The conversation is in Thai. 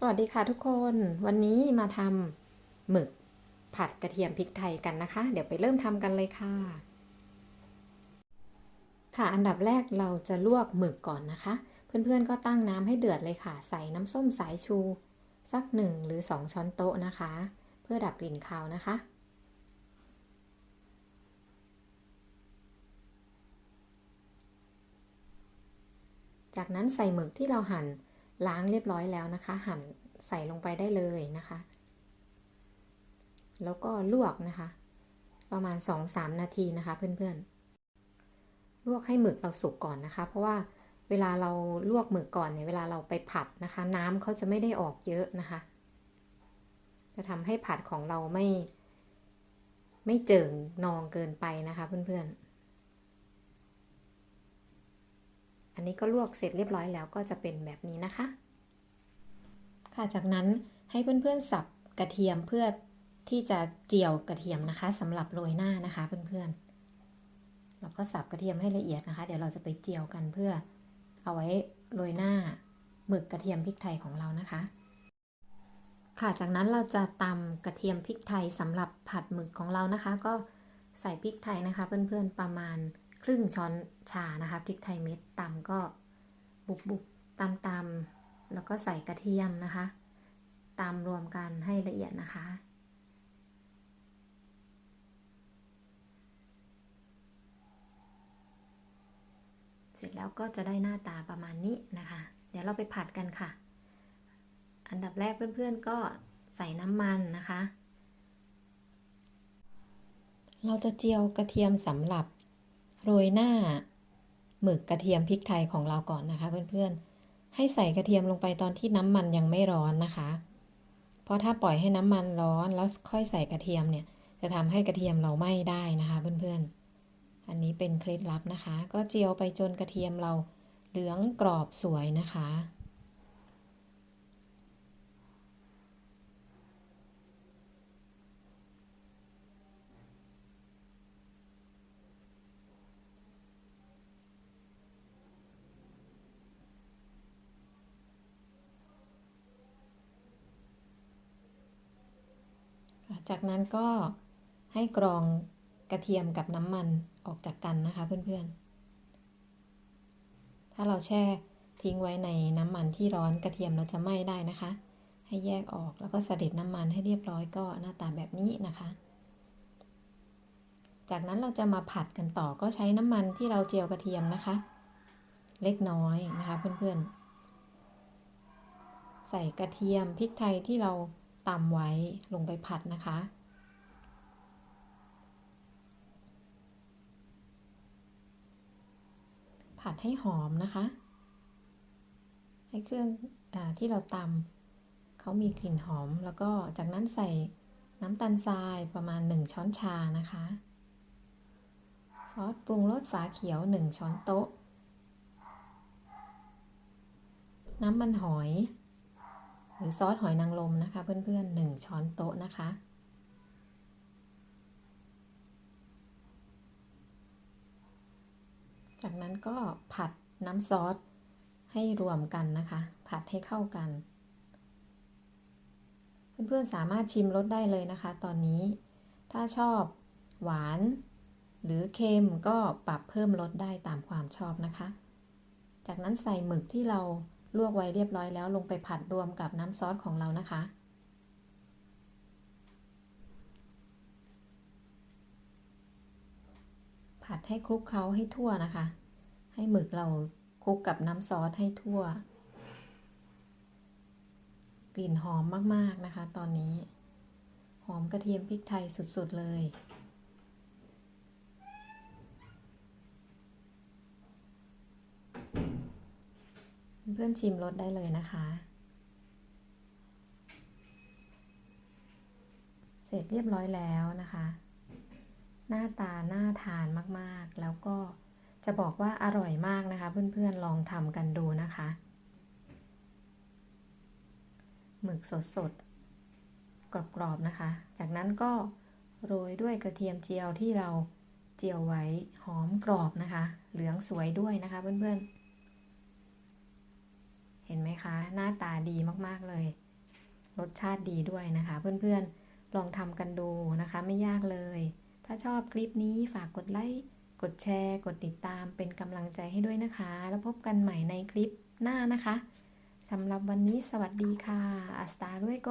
สวัสดีค่ะทุกคนวันนี้มาทำหมึกผัดกระเทียมพริกไทยกันนะคะ เดี๋ยวไปเริ่มทำกันเลยค่ะ ค่ะอันดับแรกเราจะลวกหมึกก่อนนะคะ เพื่อนๆก็ตั้งน้ำให้เดือดเลยค่ะ ใส่น้ำส้มสายชู สักหนึ่งหรือสองช้อนโต๊ะนะคะ เพื่อดับกลิ่นคาวนะคะ จากนั้นใส่หมึกที่เราหั่น ล้างเรียบร้อยแล้วนะคะ หั่นใส่ลงไปได้เลยนะคะ แล้วก็ลวกนะคะ ประมาณ 2-3 นาทีนะคะ เพื่อนๆ ลวกให้หมึกเราสุกก่อนนะคะ เพราะว่าเวลาเราลวกหมึกก่อนเนี่ยเวลาเราไปผัดนะคะ น้ำเขาจะไม่ได้ออกเยอะนะคะ จะทำให้ผัดของเราไม่ ไม่เจิ่งนองเกินไปนะคะ เพื่อนๆ อันนี้ก็ลวกเสร็จเรียบร้อยแล้วก็จะเป็นแบบนี้นะคะ ค่ะจากนั้นให้เพื่อนๆสับกระเทียมเพื่อที่จะเจียวกระเทียมนะคะสำหรับโรยหน้านะคะเพื่อนๆเราก็สับกระเทียมให้ละเอียดนะคะ เดี๋ยวเราจะไปเจียวกันเพื่อเอาไว้โรยหน้าหมึกกระเทียมพริกไทยของเรานะคะ ค่ะจากนั้นเราจะตำกระเทียมพริกไทยสำหรับผัดหมึกของเรานะคะ ก็ใส่พริกไทยนะคะ เพื่อนๆประมาณ ครึ่งช้อนชานะคะพริกไทยเม็ดตำก็บุบๆตำๆแล้วก็ใส่กระเทียมนะคะตำรวมกันให้ละเอียดนะคะ เสร็จแล้วก็จะได้หน้าตาประมาณนี้นะคะ เดี๋ยวเราไปผัดกันค่ะ อันดับแรกเพื่อนๆก็ใส่น้ำมันนะคะ เราจะเจียวกระเทียมสำหรับ โรยหน้าหมึกกระเทียมพริกไทยของเราก่อนนะคะ เพื่อนๆ ให้ใส่กระเทียมลงไปตอนที่น้ำมันยังไม่ร้อนนะคะ เพราะถ้าปล่อยให้น้ำมันร้อนแล้วค่อยใส่กระเทียมเนี่ย จะทำให้กระเทียมเราไหม้ได้นะคะเพื่อนๆ อันนี้เป็นเคล็ดลับนะคะ ก็เจียวไปจนกระเทียมเราเหลืองกรอบสวยนะคะ จากนั้นก็ให้กรองกระเทียมกับน้ำมันออกจากกันนะคะ เพื่อนๆ ถ้าเราแช่ทิ้งไว้ในน้ำมันที่ร้อนกระเทียมเราจะไหม้ได้นะคะ ให้แยกออกแล้วก็เสด็จน้ำมันให้เรียบร้อยก็หน้าตาแบบนี้นะคะ จากนั้นเราจะมาผัดกันต่อก็ใช้น้ำมันที่เราเจียวกระเทียมนะคะ เล็กน้อยนะคะเพื่อนๆ ใส่กระเทียมพริกไทยที่เรา ตำไว้ลงไปผัดนะคะ ผัดให้หอมนะคะ ให้เครื่องอที่เราตำเขามีกลิ่นหอม แล้วก็จากนั้นใส่น้ำตาลทรายประมาณ 1 ช้อนชานะคะ ซอสปรุงรสฝาเขียว 1 ช้อนโต๊ะ น้ำมันหอย รือซอสหอยนางรมนะคะ เพื่อนๆหนึ่งช้อนโต๊ะนะคะ จากนั้นก็ผัดน้ำซอสให้รวมกันนะคะ ผัดให้เข้ากัน เพื่อนๆสามารถชิมรสได้เลยนะคะ ตอนนี้ถ้าชอบหวาน หรือเค็มก็ปรับเพิ่มรสได้ตามความชอบนะคะ จากนั้นใส่หมึกที่เรา ลวกไว้เรียบร้อยแล้วลงไปผัดรวมกับน้ำซอสของเรานะคะ ผัดให้คลุกเคล้าให้ทั่วนะคะ ให้หมึกเราคลุกกับน้ำซอสให้ทั่ว กลิ่นหอมมาก ๆ นะคะ ตอนนี้ หอมกระเทียมพริกไทยสุด ๆ เลย เพื่อนชิมรสได้เลยนะคะ เสร็จเรียบร้อยแล้วนะคะ หน้าตาน่าทานมากๆ แล้วก็จะบอกว่าอร่อยมากนะคะ เพื่อนๆลองทำกันดูนะคะ หมึกสดๆ กรอบๆนะคะ จากนั้นก็โรยด้วยกระเทียมเจียวที่เราเจียวไว้หอมกรอบนะคะ เหลืองสวยด้วยนะคะเพื่อนๆ คะ หน้าตาดีมากๆเลย รสชาติดีด้วยนะคะ เพื่อนๆ ลองทำกันดูนะคะ ไม่ยากเลย ถ้าชอบคลิปนี้ฝากกดไลค์ กดแชร์ กดติดตามเป็นกำลังใจให้ด้วยนะคะ แล้วพบกันใหม่ในคลิปหน้านะคะสำหรับวันนี้สวัสดีค่ะอัสตาด้วยโก